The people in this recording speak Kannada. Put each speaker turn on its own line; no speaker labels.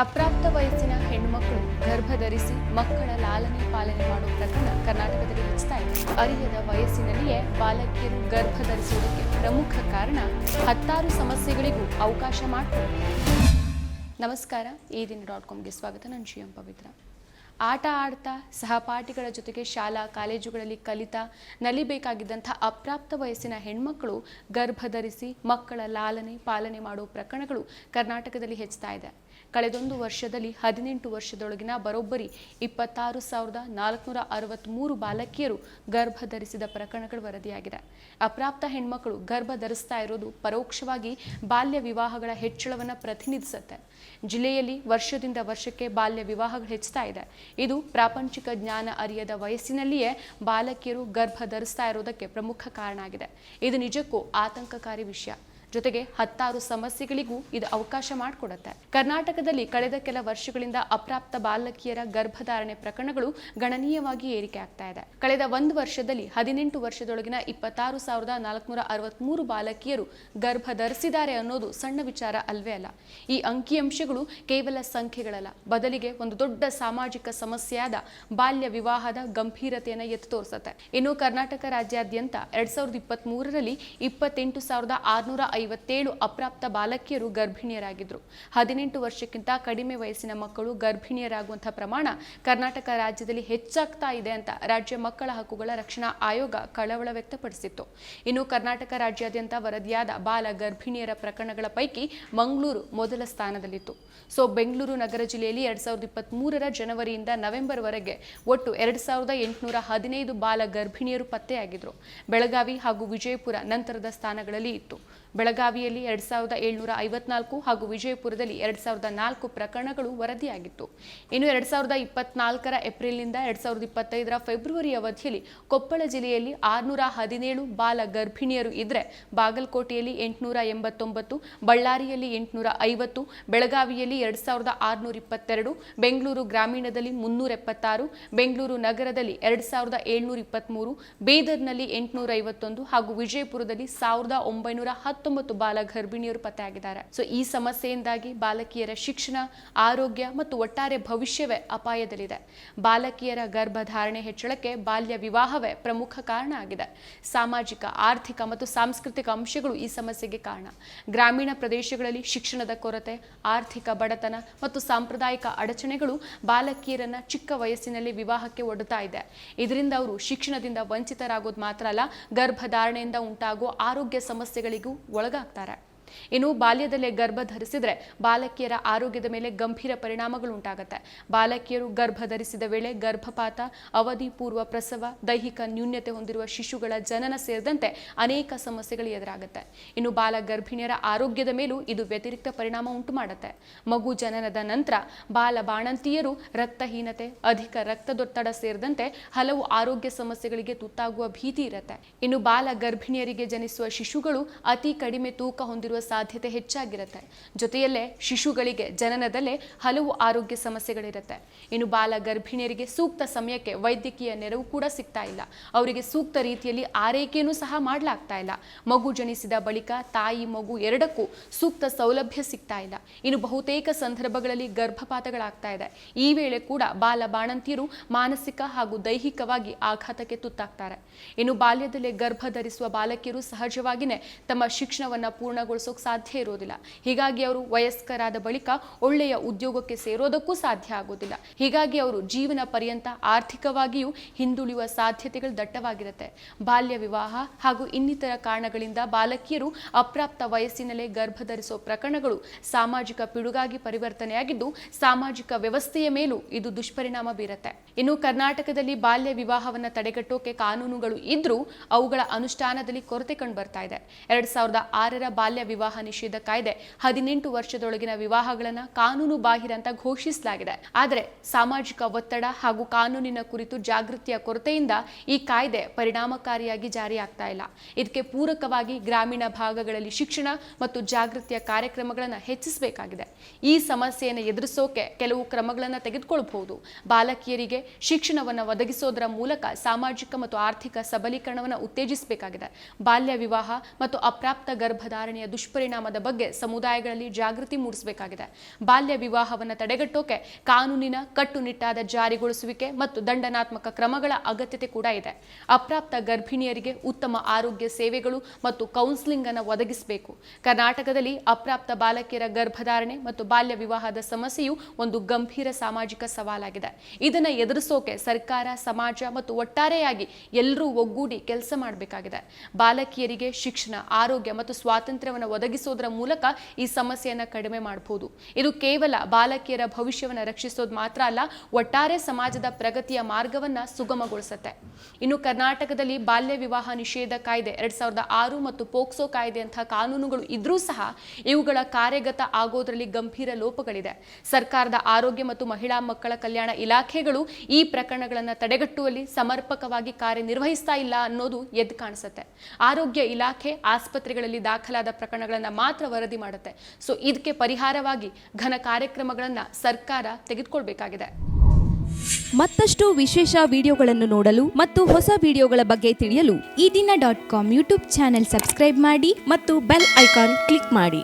ಅಪ್ರಾಪ್ತ ವಯಸ್ಸಿನ ಹೆಣ್ಣುಮಕ್ಕಳು ಗರ್ಭ ಧರಿಸಿ ಮಕ್ಕಳ ಲಾಲನೆ ಪಾಲನೆ ಮಾಡುವ ಪ್ರಕರಣ ಕರ್ನಾಟಕದಲ್ಲಿ ಹೆಚ್ಚುತ್ತಾ ಇದೆ. ಅರಿಯದ ವಯಸ್ಸಿನಲ್ಲಿಯೇ ಬಾಲಕಿಯರು ಗರ್ಭ ಧರಿಸುವುದಕ್ಕೆ ಪ್ರಮುಖ ಕಾರಣ ಹತ್ತಾರು ಸಮಸ್ಯೆಗಳಿಗೂ ಅವಕಾಶ ಮಾಡಿಕೊಡುತ್ತೆ ನಮಸ್ಕಾರ, ಈ ದಿನ ಡಾಟ್ ಕಾಮ್ಗೆ ಸ್ವಾಗತ. ನಾನು ಶ್ರೀ ಪವಿತ್ರ. ಆಟ ಆಡ್ತಾ, ಸಹಪಾಠಿಗಳ ಜೊತೆಗೆ ಶಾಲಾ, ಕಾಲೇಜುಗಳಲ್ಲಿ ಕಲಿತಾ ನಲಿಬೇಕಾಗಿದ್ದಂಥ ಅಪ್ರಾಪ್ತ ವಯಸ್ಸಿನ ಹೆಣ್ಮಕ್ಕಳು ಗರ್ಭ ಧರಿಸಿ ಮಕ್ಕಳ ಲಾಲನೆ ಪಾಲನೆ ಮಾಡುವ ಪ್ರಕರಣಗಳು ಕರ್ನಾಟಕದಲ್ಲಿ ಹೆಚ್ಚುತ್ತಾ ಇದೆ. ಕಳೆದೊಂದು ವರ್ಷದಲ್ಲಿ ಹದಿನೆಂಟು ವರ್ಷದೊಳಗಿನ ಬರೋಬ್ಬರಿ ಇಪ್ಪತ್ತಾರು ಸಾವಿರದ ನಾಲ್ಕುನೂರ ಅರವತ್ತ್ಮೂರು ಬಾಲಕಿಯರು ಗರ್ಭ ಧರಿಸಿದ ಪ್ರಕರಣಗಳು ವರದಿಯಾಗಿದೆ. ಅಪ್ರಾಪ್ತ ಹೆಣ್ಮಕ್ಕಳು ಗರ್ಭ ಧರಿಸ್ತಾ ಇರೋದು ಪರೋಕ್ಷವಾಗಿ ಬಾಲ್ಯ ವಿವಾಹಗಳ ಹೆಚ್ಚಳವನ್ನು ಪ್ರತಿನಿಧಿಸುತ್ತೆ. ಜಿಲ್ಲೆಯಲ್ಲಿ ವರ್ಷದಿಂದ ವರ್ಷಕ್ಕೆ ಬಾಲ್ಯ ವಿವಾಹಗಳು ಹೆಚ್ಚುತ್ತಾ ಇದೆ. ಇದು ಪ್ರಾಪಂಚಿಕ ಜ್ಞಾನ ಅರಿಯದ ವಯಸ್ಸಿನಲ್ಲಿಯೇ ಬಾಲಕಿಯರು ಗರ್ಭ ಧರಿಸ್ತಾ ಇರೋದಕ್ಕೆ ಪ್ರಮುಖ ಕಾರಣ ಆಗಿದೆ. ಇದು ನಿಜಕ್ಕೂ ಆತಂಕಕಾರಿ ವಿಷಯ. ಜೊತೆಗೆ ಹತ್ತಾರು ಸಮಸ್ಯೆಗಳಿಗೂ ಇದು ಅವಕಾಶ ಮಾಡಿಕೊಡುತ್ತೆ. ಕರ್ನಾಟಕದಲ್ಲಿ ಕಳೆದ ಕೆಲ ವರ್ಷಗಳಿಂದ ಅಪ್ರಾಪ್ತ ಬಾಲಕಿಯರ ಗರ್ಭಧಾರಣೆ ಪ್ರಕರಣಗಳು ಗಣನೀಯವಾಗಿ ಏರಿಕೆ ಆಗ್ತಾ ಇದೆ. ಕಳೆದ ಒಂದು ವರ್ಷದಲ್ಲಿ ಹದಿನೆಂಟು ವರ್ಷದೊಳಗಿನ ಇಪ್ಪತ್ತಾರು ಸಾವಿರದ ನಾಲ್ಕುನೂರ ಅರವತ್ಮೂರು ಬಾಲಕಿಯರು ಗರ್ಭ ಧರಿಸಿದ್ದಾರೆ ಅನ್ನೋದು ಸಣ್ಣ ವಿಚಾರ ಅಲ್ವೇ ಅಲ್ಲ. ಈ ಅಂಕಿಅಂಶಗಳು ಕೇವಲ ಸಂಖ್ಯೆಗಳಲ್ಲ, ಬದಲಿಗೆ ಒಂದು ದೊಡ್ಡ ಸಾಮಾಜಿಕ ಸಮಸ್ಯೆಯಾದ ಬಾಲ್ಯ ವಿವಾಹದ ಗಂಭೀರತೆಯನ್ನು ಎತ್ತು ತೋರಿಸುತ್ತೆ. ಇನ್ನು ಕರ್ನಾಟಕ ರಾಜ್ಯಾದ್ಯಂತ ಎರಡ್ ಸಾವಿರದ ಇಪ್ಪತ್ತ್ ಮೂರರಲ್ಲಿ ಇಪ್ಪತ್ತೆಂಟು ಸಾವಿರದ ಆರುನೂರ ಐವತ್ತೇಳು ಅಪ್ರಾಪ್ತ ಬಾಲಕಿಯರು ಗರ್ಭಿಣಿಯರಾಗಿದ್ದರು. ಹದಿನೆಂಟು ವರ್ಷಕ್ಕಿಂತ ಕಡಿಮೆ ವಯಸ್ಸಿನ ಮಕ್ಕಳು ಗರ್ಭಿಣಿಯರಾಗುವಂತಹ ಪ್ರಮಾಣ ಕರ್ನಾಟಕ ರಾಜ್ಯದಲ್ಲಿ ಹೆಚ್ಚಾಗ್ತಾ ಇದೆ ಅಂತ ರಾಜ್ಯ ಮಕ್ಕಳ ಹಕ್ಕುಗಳ ರಕ್ಷಣಾ ಆಯೋಗ ಕಳವಳ ವ್ಯಕ್ತಪಡಿಸಿತ್ತು. ಇನ್ನು ಕರ್ನಾಟಕ ರಾಜ್ಯಾದ್ಯಂತ ವರದಿಯಾದ ಬಾಲ ಗರ್ಭಿಣಿಯರ ಪ್ರಕರಣಗಳ ಪೈಕಿ ಮಂಗಳೂರು ಮೊದಲ ಸ್ಥಾನದಲ್ಲಿತ್ತು. ಸೊ, ಬೆಂಗಳೂರು ನಗರ ಜಿಲ್ಲೆಯಲ್ಲಿ ಎರಡ್ ಸಾವಿರದ ಇಪ್ಪತ್ತ್ ಮೂರರ ಜನವರಿಯಿಂದ ನವೆಂಬರ್ವರೆಗೆ ಒಟ್ಟು ಎರಡ್ ಸಾವಿರದ ಎಂಟುನೂರ ಹದಿನೈದು ಬಾಲ ಗರ್ಭಿಣಿಯರು ಪತ್ತೆಯಾಗಿದ್ರು ಬೆಳಗಾವಿ ಹಾಗೂ ವಿಜಯಪುರ ನಂತರದ ಸ್ಥಾನಗಳಲ್ಲಿ ಇತ್ತು. ಬೆಳಗಾವಿಯಲ್ಲಿ ಎರಡ್ ಸಾವಿರದ ಏಳ್ನೂರ ಐವತ್ನಾಲ್ಕು ಹಾಗೂ ವಿಜಯಪುರದಲ್ಲಿ ಎರಡ್ ಸಾವಿರದ ನಾಲ್ಕು ಪ್ರಕರಣಗಳು ವರದಿಯಾಗಿತ್ತು. ಇನ್ನು ಎರಡ್ ಸಾವಿರದ ಇಪ್ಪತ್ನಾಲ್ಕರ ಏಪ್ರಿಲ್ನಿಂದ ಎರಡ್ ಸಾವಿರದ ಇಪ್ಪತ್ತೈದರ ಫೆಬ್ರವರಿ ಅವಧಿಯಲ್ಲಿ ಕೊಪ್ಪಳ ಜಿಲ್ಲೆಯಲ್ಲಿ ಆರುನೂರ ಹದಿನೇಳು ಬಾಲ ಗರ್ಭಿಣಿಯರು ಇದ್ರೆ ಬಾಗಲಕೋಟೆಯಲ್ಲಿ ಎಂಟುನೂರ ಎಂಬತ್ತೊಂಬತ್ತು, ಬಳ್ಳಾರಿಯಲ್ಲಿ ಎಂಟುನೂರ ಐವತ್ತು, ಬೆಳಗಾವಿಯಲ್ಲಿ ಎರಡ್ ಸಾವಿರದ ಆರುನೂರ ಇಪ್ಪತ್ತೆರಡು, ಬೆಂಗಳೂರು ಗ್ರಾಮೀಣದಲ್ಲಿ ಮುನ್ನೂರ ಎಪ್ಪತ್ತಾರು, ಬೆಂಗಳೂರು ನಗರದಲ್ಲಿ ಎರಡ್ ಸಾವಿರದ ಏಳ್ನೂರ ಇಪ್ಪತ್ತ್ಮೂರು ಬೀದರ್ನಲ್ಲಿ ಎಂಟುನೂರ ಐವತ್ತೊಂದು ಹಾಗೂ ವಿಜಯಪುರದಲ್ಲಿ ಸಾವಿರದ ಒಂಬೈನೂರ ಹತ್ತೊಂಬತ್ತು ಬಾಲ ಗರ್ಭಿಣಿಯರು ಪತ್ತೆಯಾಗಿದ್ದಾರೆ. ಸೊ ಈ ಸಮಸ್ಯೆಯಿಂದಾಗಿ ಬಾಲಕಿಯರ ಶಿಕ್ಷಣ, ಆರೋಗ್ಯ ಮತ್ತು ಒಟ್ಟಾರೆ ಭವಿಷ್ಯವೇ ಅಪಾಯದಲ್ಲಿದೆ. ಬಾಲಕಿಯರ ಗರ್ಭಧಾರಣೆ ಹೆಚ್ಚಳಕ್ಕೆ ಬಾಲ್ಯ ವಿವಾಹವೇ ಪ್ರಮುಖ ಕಾರಣ ಆಗಿದೆ. ಸಾಮಾಜಿಕ, ಆರ್ಥಿಕ ಮತ್ತು ಸಾಂಸ್ಕೃತಿಕ ಅಂಶಗಳು ಈ ಸಮಸ್ಯೆಗೆ ಕಾರಣ. ಗ್ರಾಮೀಣ ಪ್ರದೇಶಗಳಲ್ಲಿ ಶಿಕ್ಷಣದ ಕೊರತೆ, ಆರ್ಥಿಕ ಬಡತನ ಮತ್ತು ಸಾಂಪ್ರದಾಯಿಕ ಅಡಚಣೆಗಳು ಬಾಲಕಿಯರನ್ನ ಚಿಕ್ಕ ವಯಸ್ಸಿನಲ್ಲಿ ವಿವಾಹಕ್ಕೆ ಒಡ್ಡುತ್ತಾ ಇದೆ. ಇದರಿಂದ ಅವರು ಶಿಕ್ಷಣದಿಂದ ವಂಚಿತರಾಗೋದು ಮಾತ್ರ ಅಲ್ಲ, ಗರ್ಭಧಾರಣೆಯಿಂದ ಉಂಟಾಗುವ ಆರೋಗ್ಯ ಸಮಸ್ಯೆಗಳಿಗೂ ಒಳಗಾಗ್ತಾರೆ. ಇನ್ನು ಬಾಲ್ಯದಲ್ಲೇ ಗರ್ಭ ಧರಿಸಿದ್ರೆ ಬಾಲಕಿಯರ ಆರೋಗ್ಯದ ಮೇಲೆ ಗಂಭೀರ ಪರಿಣಾಮಗಳು ಉಂಟಾಗುತ್ತೆ ಬಾಲಕಿಯರು ಗರ್ಭ ಧರಿಸಿದ ವೇಳೆ ಗರ್ಭಪಾತ ಅವಧಿ ಪೂರ್ವ ಪ್ರಸವ, ದೈಹಿಕ ನ್ಯೂನ್ಯತೆ ಹೊಂದಿರುವ ಶಿಶುಗಳ ಜನನ ಸೇರಿದಂತೆ ಅನೇಕ ಸಮಸ್ಯೆಗಳು ಎದುರಾಗುತ್ತೆ. ಇನ್ನು ಬಾಲ ಗರ್ಭಿಣಿಯರ ಆರೋಗ್ಯದ ಮೇಲೂ ಇದು ವ್ಯತಿರಿಕ್ತ ಪರಿಣಾಮ ಉಂಟು ಮಾಡುತ್ತೆ ಮಗು ಜನನದ ನಂತರ ಬಾಲ ಬಾಣಂತಿಯರು ರಕ್ತಹೀನತೆ, ಅಧಿಕ ರಕ್ತದೊತ್ತಡ ಸೇರಿದಂತೆ ಹಲವು ಆರೋಗ್ಯ ಸಮಸ್ಯೆಗಳಿಗೆ ತುತ್ತಾಗುವ ಭೀತಿ ಇರುತ್ತೆ. ಇನ್ನು ಬಾಲ ಗರ್ಭಿಣಿಯರಿಗೆ ಜನಿಸುವ ಶಿಶುಗಳು ಅತಿ ಕಡಿಮೆ ತೂಕ ಹೊಂದಿರುವ ಸಾಧ್ಯತೆ ಹೆಚ್ಚಾಗಿರುತ್ತೆ. ಜೊತೆಯಲ್ಲೇ ಶಿಶುಗಳಿಗೆ ಜನನದಲ್ಲೇ ಹಲವು ಆರೋಗ್ಯ ಸಮಸ್ಯೆಗಳಿರುತ್ತೆ. ಇನ್ನು ಬಾಲ ಗರ್ಭಿಣಿಯರಿಗೆ ಸೂಕ್ತ ಸಮಯಕ್ಕೆ ವೈದ್ಯಕೀಯ ನೆರವು ಕೂಡ ಸಿಗ್ತಾ ಇಲ್ಲ. ಅವರಿಗೆ ಸೂಕ್ತ ರೀತಿಯಲ್ಲಿ ಆರೈಕೆಯನ್ನು ಸಹ ಮಾಡಲಾಗ್ತಾ ಇಲ್ಲ. ಮಗು ಜನಿಸಿದ ಬಳಿಕ ತಾಯಿ, ಮಗು ಎರಡಕ್ಕೂ ಸೂಕ್ತ ಸೌಲಭ್ಯ ಸಿಗ್ತಾ ಇಲ್ಲ. ಇನ್ನು ಬಹುತೇಕ ಸಂದರ್ಭಗಳಲ್ಲಿ ಗರ್ಭಪಾತಗಳಾಗ್ತಾ ಇದೆ. ಈ ವೇಳೆ ಕೂಡ ಬಾಲ ಬಾಣಂತಿಯರು ಮಾನಸಿಕ ಹಾಗೂ ದೈಹಿಕವಾಗಿ ಆಘಾತಕ್ಕೆ ತುತ್ತಾಗ್ತಾರೆ. ಇನ್ನು ಬಾಲ್ಯದಲ್ಲೇ ಗರ್ಭ ಧರಿಸುವ ಬಾಲಕಿಯರು ಸಹಜವಾಗಿಯೇ ತಮ್ಮ ಶಿಕ್ಷಣವನ್ನ ಪೂರ್ಣಗೊಳಿಸೋಕೆ ಸಾಧ್ಯ ಇರೋದಿಲ್ಲ. ಹೀಗಾಗಿ ಅವರು ವಯಸ್ಕರಾದ ಬಳಿಕ ಒಳ್ಳೆಯ ಉದ್ಯೋಗಕ್ಕೆ ಸೇರೋದಕ್ಕೂ ಸಾಧ್ಯ ಆಗೋದಿಲ್ಲ. ಹೀಗಾಗಿ ಅವರು ಜೀವನ ಪರ್ಯಂತ ಆರ್ಥಿಕವಾಗಿಯೂ ಹಿಂದುಳಿಯುವ ಸಾಧ್ಯತೆಗಳು ದಟ್ಟವಾಗಿರುತ್ತೆ. ಬಾಲ್ಯ ವಿವಾಹ ಹಾಗೂ ಇನ್ನಿತರ ಕಾರಣಗಳಿಂದ ಬಾಲಕಿಯರು ಅಪ್ರಾಪ್ತ ವಯಸ್ಸಿನಲ್ಲೇ ಗರ್ಭ ಧರಿಸುವ ಪ್ರಕರಣಗಳು ಸಾಮಾಜಿಕ ಪಿಡುಗಾಗಿ ಪರಿವರ್ತನೆಯಾಗಿದ್ದು, ಸಾಮಾಜಿಕ ವ್ಯವಸ್ಥೆಯ ಮೇಲೂ ಇದು ದುಷ್ಪರಿಣಾಮ ಬೀರುತ್ತೆ. ಇನ್ನು ಕರ್ನಾಟಕದಲ್ಲಿ ಬಾಲ್ಯ ವಿವಾಹವನ್ನು ತಡೆಗಟ್ಟೋಕೆ ಕಾನೂನುಗಳು ಇದ್ರೂ ಅವುಗಳ ಅನುಷ್ಠಾನದಲ್ಲಿ ಕೊರತೆ ಕಂಡು ಬರ್ತಾ ಇದೆ. ಎರಡ್ ಸಾವಿರದ ಆರರ ಬಾಲ್ಯ ವಿವಾಹ ನಿಷೇಧ ಕಾಯ್ದೆ ಹದಿನೆಂಟು ವರ್ಷದೊಳಗಿನ ವಿವಾಹಗಳನ್ನು ಕಾನೂನು ಬಾಹಿರ ಅಂತ ಘೋಷಿಸಲಾಗಿದೆ. ಆದರೆ ಸಾಮಾಜಿಕ ಒತ್ತಡ ಹಾಗೂ ಕಾನೂನಿನ ಕುರಿತು ಜಾಗೃತಿಯ ಕೊರತೆಯಿಂದ ಈ ಕಾಯ್ದೆ ಪರಿಣಾಮಕಾರಿಯಾಗಿ ಜಾರಿಯಾಗ್ತಾ ಇಲ್ಲ. ಇದಕ್ಕೆ ಪೂರಕವಾಗಿ ಗ್ರಾಮೀಣ ಭಾಗಗಳಲ್ಲಿ ಶಿಕ್ಷಣ ಮತ್ತು ಜಾಗೃತಿಯ ಕಾರ್ಯಕ್ರಮಗಳನ್ನು ಹೆಚ್ಚಿಸಬೇಕಾಗಿದೆ. ಈ ಸಮಸ್ಯೆಯನ್ನು ಎದುರಿಸೋಕೆ ಕೆಲವು ಕ್ರಮಗಳನ್ನು ತೆಗೆದುಕೊಳ್ಳಬಹುದು ಬಾಲಕಿಯರಿಗೆ ಶಿಕ್ಷಣವನ್ನು ಒದಗಿಸೋದರ ಮೂಲಕ ಸಾಮಾಜಿಕ ಮತ್ತು ಆರ್ಥಿಕ ಸಬಲೀಕರಣವನ್ನು ಉತ್ತೇಜಿಸಬೇಕಾಗಿದೆ. ಬಾಲ್ಯ ವಿವಾಹ ಮತ್ತು ಅಪ್ರಾಪ್ತ ಗರ್ಭಧಾರಣೆಯ ದುಷ್ಪರಿಣಾಮದ ಬಗ್ಗೆ ಸಮುದಾಯಗಳಲ್ಲಿ ಜಾಗೃತಿ ಮೂಡಿಸಬೇಕಾಗಿದೆ. ಬಾಲ್ಯ ವಿವಾಹವನ್ನು ತಡೆಗಟ್ಟೋಕೆ ಕಾನೂನಿನ ಕಟ್ಟುನಿಟ್ಟಾದ ಜಾರಿಗೊಳಿಸುವಿಕೆ ಮತ್ತು ದಂಡನಾತ್ಮಕ ಕ್ರಮಗಳ ಅಗತ್ಯತೆ ಕೂಡ ಇದೆ. ಅಪ್ರಾಪ್ತ ಗರ್ಭಿಣಿಯರಿಗೆ ಉತ್ತಮ ಆರೋಗ್ಯ ಸೇವೆಗಳು ಮತ್ತು ಕೌನ್ಸಿಲಿಂಗ್ ಅನ್ನು ಒದಗಿಸಬೇಕು. ಕರ್ನಾಟಕದಲ್ಲಿ ಅಪ್ರಾಪ್ತ ಬಾಲಕಿಯರ ಗರ್ಭಧಾರಣೆ ಮತ್ತು ಬಾಲ್ಯ ವಿವಾಹದ ಸಮಸ್ಯೆಯು ಒಂದು ಗಂಭೀರ ಸಾಮಾಜಿಕ ಸವಾಲಾಗಿದೆ. ಇದನ್ನು ಎದುರಿಸೋಕೆ ಸರ್ಕಾರ, ಸಮಾಜ ಮತ್ತು ಒಟ್ಟಾರೆಯಾಗಿ ಎಲ್ಲರೂ ಒಗ್ಗೂಡಿ ಕೆಲಸ ಮಾಡಬೇಕಾಗಿದೆ. ಬಾಲಕಿಯರಿಗೆ ಶಿಕ್ಷಣ, ಆರೋಗ್ಯ ಮತ್ತು ಸ್ವಾತಂತ್ರ್ಯವನ್ನು ಒದಗಿಸೋದರ ಮೂಲಕ ಈ ಸಮಸ್ಯೆಯನ್ನು ಕಡಿಮೆ ಮಾಡಬಹುದು ಇದು ಕೇವಲ ಬಾಲಕಿಯರ ಭವಿಷ್ಯವನ್ನು ರಕ್ಷಿಸೋದು ಮಾತ್ರ ಅಲ್ಲ, ಒಟ್ಟಾರೆ ಸಮಾಜದ ಪ್ರಗತಿಯ ಮಾರ್ಗವನ್ನ ಸುಗಮಗೊಳಿಸುತ್ತೆ. ಇನ್ನು ಕರ್ನಾಟಕದಲ್ಲಿ ಬಾಲ್ಯ ವಿವಾಹ ನಿಷೇಧ ಕಾಯ್ದೆ ಎರಡ್ ಸಾವಿರದ ಆರು ಮತ್ತು ಪೋಕ್ಸೋ ಕಾಯ್ದೆಯಂತಹ ಕಾನೂನುಗಳು ಇದ್ರೂ ಸಹ ಇವುಗಳ ಕಾರ್ಯಗತ ಆಗೋದ್ರಲ್ಲಿ ಗಂಭೀರ ಲೋಪಗಳಿದೆ. ಸರ್ಕಾರದ ಆರೋಗ್ಯ ಮತ್ತು ಮಹಿಳಾ ಮಕ್ಕಳ ಕಲ್ಯಾಣ ಇಲಾಖೆಗಳು ಈ ಪ್ರಕರಣಗಳನ್ನು ತಡೆಗಟ್ಟುವಲ್ಲಿ ಸಮರ್ಪಕವಾಗಿ ಕಾರ್ಯನಿರ್ವಹಿಸ್ತಾ ಇಲ್ಲ ಅನ್ನೋದು ಎದ್ದು ಕಾಣಿಸುತ್ತೆ. ಆರೋಗ್ಯ ಇಲಾಖೆ ಆಸ್ಪತ್ರೆಗಳಲ್ಲಿ ದಾಖಲಾದ ಪ್ರಕರಣಗಳನ್ನು ಮಾತ್ರ ವರದಿ ಮಾಡುತ್ತೆ. ಸೊ ಇದಕ್ಕೆ ಪರಿಹಾರವಾಗಿ ಘನ ಕಾರ್ಯಕ್ರಮಗಳನ್ನು ಸರ್ಕಾರ ತೆಗೆದುಕೊಳ್ಬೇಕಾಗಿದೆ.
ಮತ್ತಷ್ಟು ವಿಶೇಷ ವಿಡಿಯೋಗಳನ್ನು ನೋಡಲು ಮತ್ತು ಹೊಸ ವಿಡಿಯೋಗಳ ಬಗ್ಗೆ ತಿಳಿಯಲು
ಈ ದಿನ dot com YouTube channel subscribe ಮಾಡಿ ಮತ್ತು ಬೆಲ್ ಐಕಾನ್ ಕ್ಲಿಕ್ ಮಾಡಿ.